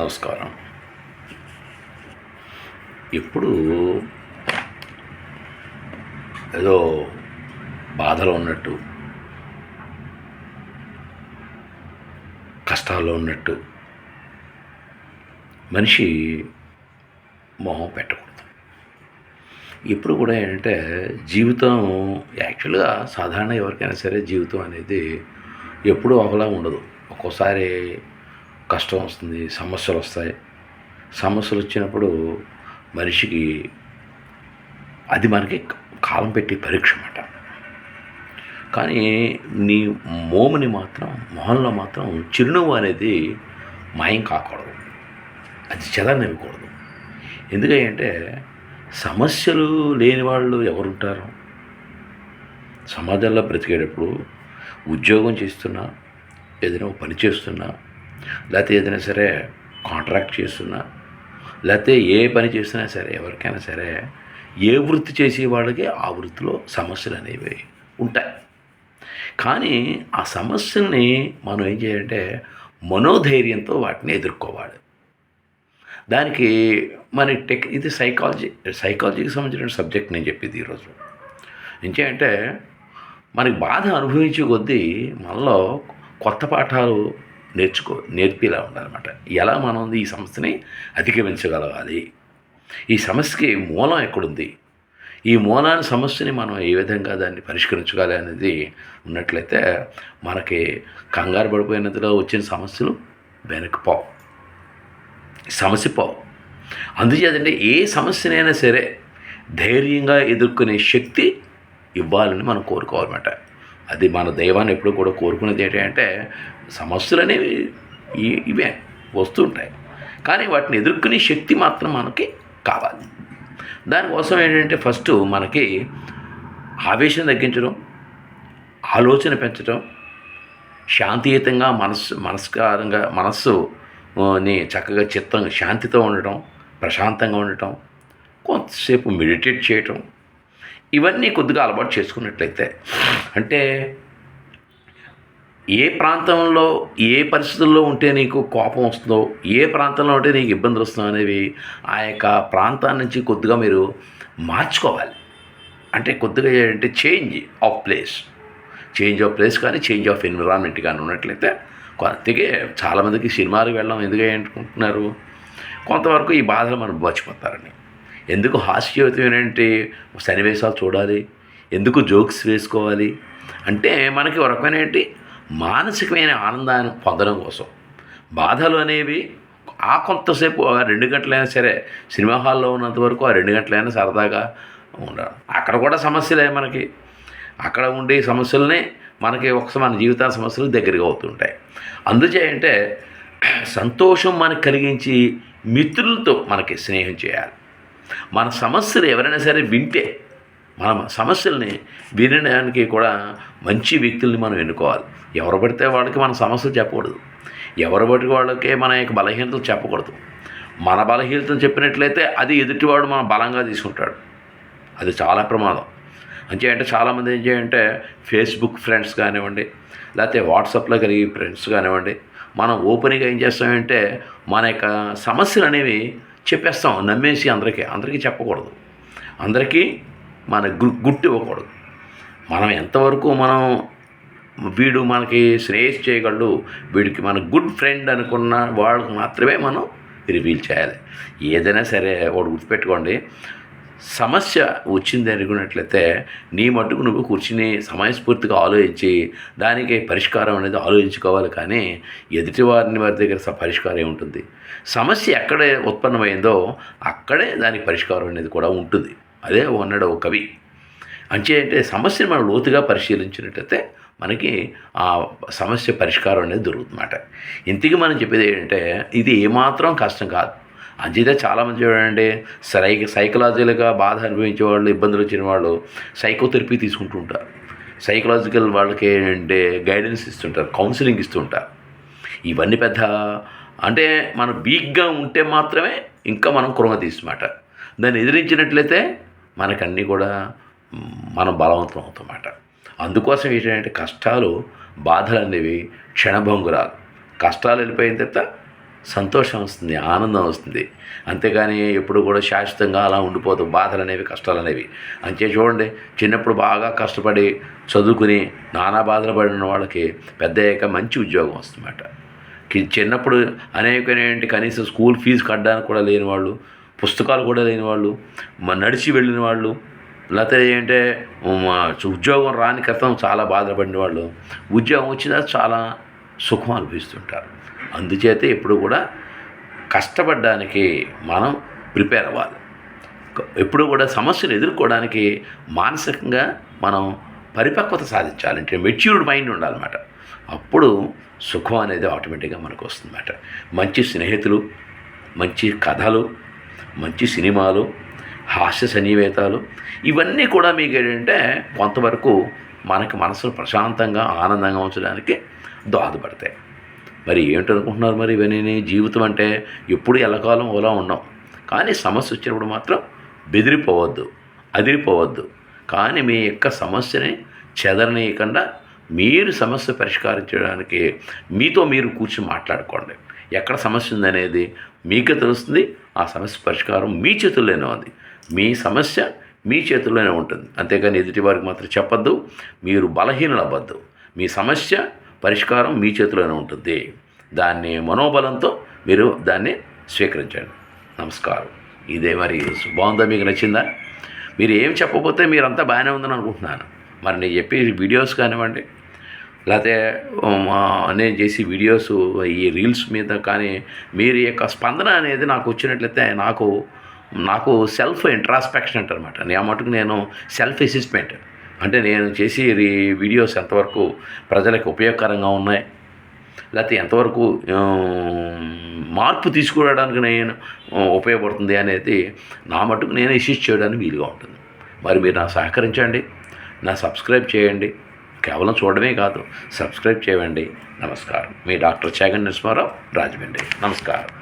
నమస్కారం. ఎప్పుడు ఏదో బాధలో ఉన్నట్టు కష్టాల్లో ఉన్నట్టు మనిషి మొహం పెట్టకూడదు. ఇప్పుడు కూడా ఏంటంటే జీవితం యాక్చువల్గా సాధారణ ఎవరికైనా సరే జీవితం అనేది ఎప్పుడూ ఒకలా ఉండదు. ఒక్కోసారి కష్టం వస్తుంది సమస్యలు వస్తాయి సమస్యలు వచ్చినప్పుడు మనిషికి అది మనకి కాలం పెట్టి పరీక్ష అన్నమాట కానీ నీ మోముని మాత్రం మొహంలో మాత్రం చిరునవ్వు అనేది మాయం కాకూడదు. అది చెదరనివ్వకూడదు. ఎందుకంటే సమస్యలు లేని వాళ్ళు ఎవరుంటారు? సమాజంలో బ్రతికేటప్పుడు ఉద్యోగం చేస్తున్నా ఏదైనా పని చేస్తున్నా లేకపోతే ఏదైనా సరే కాంట్రాక్ట్ చేస్తున్నా లేకపోతే ఏ పని చేస్తున్నా సరే ఎవరికైనా సరే ఏ వృత్తి చేసే వాళ్ళకి ఆ వృత్తిలో సమస్యలు అనేవి ఉంటాయి. కానీ ఆ సమస్యల్ని మనం ఏం చేయాలంటే మనోధైర్యంతో వాటిని ఎదుర్కోవాలి. దానికి మన టెక్ ఇది సైకాలజీ సైకాలజీకి సంబంధించిన సబ్జెక్ట్ నేను చెప్పింది ఈరోజు అంటే మనకి బాధ అనుభవించే కొద్దీ మనలో కొత్త పాఠాలు నేర్చుకో నేర్పేలా ఉండాలన్నమాట. ఎలా మనం ఈ సమస్యని అధిగమించగలగాలి? ఈ సమస్యకి మూలం ఎక్కడుంది? ఈ మూలాన్ని సమస్యని మనం ఏ విధంగా దాన్ని పరిష్కరించుకోవాలి అనేది ఉన్నట్లయితే మనకి కంగారు పడిపోయినందులో వచ్చిన సమస్యలు వెనక్కి పోవు. సమస్య పోవు. అందుచేతంటే ఏ సమస్యనైనా సరే ధైర్యంగా ఎదుర్కొనే శక్తి ఇవ్వాలని మనం కోరుకోవాలన్నమాట. అది మన దైవాన్ని ఎప్పుడు కూడా కోరుకునేది ఏంటంటే సమస్యలు అనేవి ఇవే వస్తుంటాయి. కానీ వాటిని ఎదుర్కొనే శక్తి మాత్రం మనకి కావాలి. దానికోసం ఏంటంటే ఫస్ట్ మనకి ఆవేశం తగ్గించడం ఆలోచన పెంచడం శాంతియుతంగా మనస్సు మనస్కారంగా మనస్సు చక్కగా చిత్తంగా శాంతితో ఉండటం ప్రశాంతంగా ఉండటం కొంతసేపు మెడిటేట్ చేయటం ఇవన్నీ కొద్దిగా అలవాటు చేసుకున్నట్లయితే అంటే ఏ ప్రాంతంలో ఏ పరిస్థితుల్లో ఉంటే నీకు కోపం వస్తుందో ఏ ప్రాంతంలో ఉంటే నీకు ఇబ్బందులు వస్తుందో అనేవి ఆ యొక్క ప్రాంతాన్ని నుంచి కొద్దిగా మీరు మార్చుకోవాలి. అంటే కొద్దిగా ఏంటంటే change of place change of place కానీ చేంజ్ ఆఫ్ ఎన్విరాన్మెంట్ కానీ ఉన్నట్లయితే అందుకే చాలామందికి సినిమాలకు వెళ్ళడం ఎందుకు అనుకుంటున్నారు? కొంతవరకు ఈ బాధలు మనం మర్చిపోతారని. ఎందుకు హాస్యయుతం ఏంటంటే సన్నివేశాలు చూడాలి ఎందుకు జోక్స్ వేసుకోవాలి అంటే మనకి ఒక రకమైన ఏంటి? మానసికమైన ఆనందాన్ని పొందడం కోసం. బాధలు అనేవి ఆ కొంతసేపు ఆ రెండు గంటలైనా సరే సినిమా హాల్లో ఉన్నంత వరకు ఆ రెండు గంటలైనా సరదాగా ఉండాలి. అక్కడ కూడా సమస్యలే మనకి. అక్కడ ఉండే సమస్యలనే మనకి ఒకసారి మన జీవిత సమస్యలు దగ్గరగా అవుతుంటాయి. అందుచే అంటే సంతోషం మనకు కలిగించి మిత్రులతో మనకి స్నేహం చేయాలి. మన సమస్యలు ఎవరైనా సరే వింటే మన సమస్యల్ని వినడానికి కూడా మంచి వ్యక్తుల్ని మనం ఎన్నుకోవాలి. ఎవరు పడితే వాళ్ళకి మన సమస్యలు చెప్పకూడదు. ఎవరు పడితే వాళ్ళకే మన యొక్క బలహీనతలు చెప్పకూడదు. మన బలహీనతను చెప్పినట్లయితే అది ఎదుటివాడు మనం బలంగా తీసుకుంటాడు. అది చాలా ప్రమాదం. అంతే అంటే చాలామంది ఏం చేయంటే ఫేస్బుక్ ఫ్రెండ్స్ కానివ్వండి లేకపోతే వాట్సాప్లో కలిగి ఫ్రెండ్స్ కానివ్వండి మనం ఓపెన్గా ఏం చేస్తామంటే మన యొక్క సమస్యలు అనేవి చెప్పేస్తాం నమ్మేసి అందరికీ. అందరికీ చెప్పకూడదు. అందరికీ మన గు ఇవ్వకూడదు. మనం ఎంతవరకు మనం వీడు మనకి శ్రేయస్ చేయగలడు వీడికి మన గుడ్ ఫ్రెండ్ అనుకున్న వాళ్ళకి మాత్రమే మనం రివీల్ చేయాలి. ఏదైనా సరే ఒకటి గుర్తుపెట్టుకోండి. సమస్య వచ్చింది అనుకున్నట్లయితే నీ మట్టుకు నువ్వు కూర్చుని సమయస్ఫూర్తిగా ఆలోచించి దానికి పరిష్కారం అనేది ఆలోచించుకోవాలి కానీ ఎదుటి వారిని వారి దగ్గర పరిష్కారం ఉంటుంది. సమస్య ఎక్కడ ఉత్పన్నమైందో అక్కడే దానికి పరిష్కారం అనేది కూడా ఉంటుంది. అదే అన్నాడు ఒక కవి. అంచే అంటే సమస్యను మనం లోతుగా పరిశీలించినట్టయితే మనకి ఆ సమస్య పరిష్కారం అనేది దొరుకుతుందన్నమాట. ఇంతకీ మనం చెప్పేది ఏంటంటే ఇది ఏమాత్రం కష్టం కాదు. అంచేతే చాలామంది చూడండి సై సైకలాజికల్గా బాధ అనుభవించే వాళ్ళు ఇబ్బందులు వచ్చిన వాళ్ళు సైకోథెరపీ తీసుకుంటుంటారు. సైకలాజికల్ వాళ్ళకి ఏంటంటే గైడెన్స్ ఇస్తుంటారు కౌన్సిలింగ్ ఇస్తుంటారు. ఇవన్నీ పెద్ద అంటే మనం వీక్గా ఉంటే మాత్రమే ఇంకా మనం కృంగతీసమాట దాన్ని ఎదిరించినట్లయితే మనకన్నీ కూడా మనం బలవంతం అవుతామాట అందుకోసం ఏంటంటే కష్టాలు బాధలు అనేవి క్షణభంగురాలు. కష్టాలు వెళ్ళిపోయిన తర్వాత సంతోషం వస్తుంది ఆనందం వస్తుంది. అంతేగాని ఎప్పుడు కూడా శాశ్వతంగా అలా ఉండిపోతాం బాధలు అనేవి కష్టాలు అనేవి అంతే చూడండి చిన్నప్పుడు బాగా కష్టపడి చదువుకుని నానా బాధలు పడిన వాళ్ళకి పెద్ద అయ్యాక మంచి ఉద్యోగం వస్తుందన్నమాట. చిన్నప్పుడు అనేకమైనటువంటి కనీసం స్కూల్ ఫీజు కట్టడానికి కూడా లేని వాళ్ళు పుస్తకాలు కూడా లేని వాళ్ళు నడిచి వెళ్ళిన వాళ్ళు లేకపోతే ఏంటంటే ఉద్యోగం రాని క్రితం చాలా బాధపడిన వాళ్ళు ఉద్యోగం వచ్చిన చాలా సుఖం అనుభవిస్తుంటారు. అందుచేత ఎప్పుడు కూడా కష్టపడడానికి మనం ప్రిపేర్ అవ్వాలి. ఎప్పుడు కూడా సమస్యను ఎదుర్కోవడానికి మానసికంగా మనం పరిపక్వత సాధించాలంటే మెచ్యూర్డ్ మైండ్ ఉండాలన్నమాట. అప్పుడు సుఖం అనేది ఆటోమేటిక్గా మనకు వస్తుందన్నమాట. మంచి స్నేహితులు మంచి కథలు మంచి సినిమాలు హాస్య సన్నివేతాలు ఇవన్నీ కూడా మీకు ఏంటంటే కొంతవరకు మనకి మనసును ప్రశాంతంగా ఆనందంగా ఉంచడానికి దోహదపడతాయి. మరి ఏమిటనుకుంటున్నారు మరి ఇవన్నీ? జీవితం అంటే ఎప్పుడు ఎల్లకాలం ఓలా ఉన్నాం కానీ సమస్య వచ్చినప్పుడు మాత్రం బెదిరిపోవద్దు అదిరిపోవద్దు. కానీ మీ యొక్క సమస్యని చెదరనీయకుండా మీరు సమస్య పరిష్కరించడానికి మీతో మీరు కూర్చొని మాట్లాడుకోండి. ఎక్కడ సమస్య ఉందనేది మీకే తెలుస్తుంది. ఆ సమస్య పరిష్కారం మీ చేతుల్లోనే ఉంది. మీ సమస్య మీ చేతుల్లోనే ఉంటుంది. అంతేకాని ఎదుటి వారికి మాత్రం చెప్పద్దు. మీరు బలహీనలు అవ్వద్దు మీ సమస్య పరిష్కారం మీ చేతిలోనే ఉంటుంది. దాన్ని మనోబలంతో మీరు దాన్ని స్వీకరించండి. నమస్కారం. ఇదే మరి బాగుందా? మీకు నచ్చిందా? మీరు ఏం చెప్పకపోతే మీరంతా బాగానే ఉందని అనుకుంటున్నాను. మరి నేను చెప్పే వీడియోస్ కానివ్వండి లేకపోతే నేను చేసి వీడియోస్ ఈ రీల్స్ మీద కానీ మీరు యొక్క స్పందన అనేది నాకు వచ్చినట్లయితే నాకు నాకు సెల్ఫ్ ఇంట్రాస్పెక్షన్ అంటారనమాట నేను మటుకు నేను సెల్ఫ్ అసెస్మెంట్ అంటే నేను చేసి ఈ వీడియోస్ ఎంతవరకు ప్రజలకు ఉపయోగకరంగా ఉన్నాయి? లేకపోతే ఎంతవరకు మార్పు తీసుకురావడానికి నేను ఉపయోగపడుతుంది అనేది నా మటుకు నేను ఇష్యూస్ చేయడానికి వీలుగా ఉంటుంది. మరి మీరు నా సహకరించండి. నా సబ్స్క్రైబ్ చేయండి. కేవలం చూడడమే కాదు సబ్స్క్రైబ్ చేయండి. నమస్కారం. మీ డాక్టర్ చాగన్ నరసింహారావు రాజమండ్రి. నమస్కారం.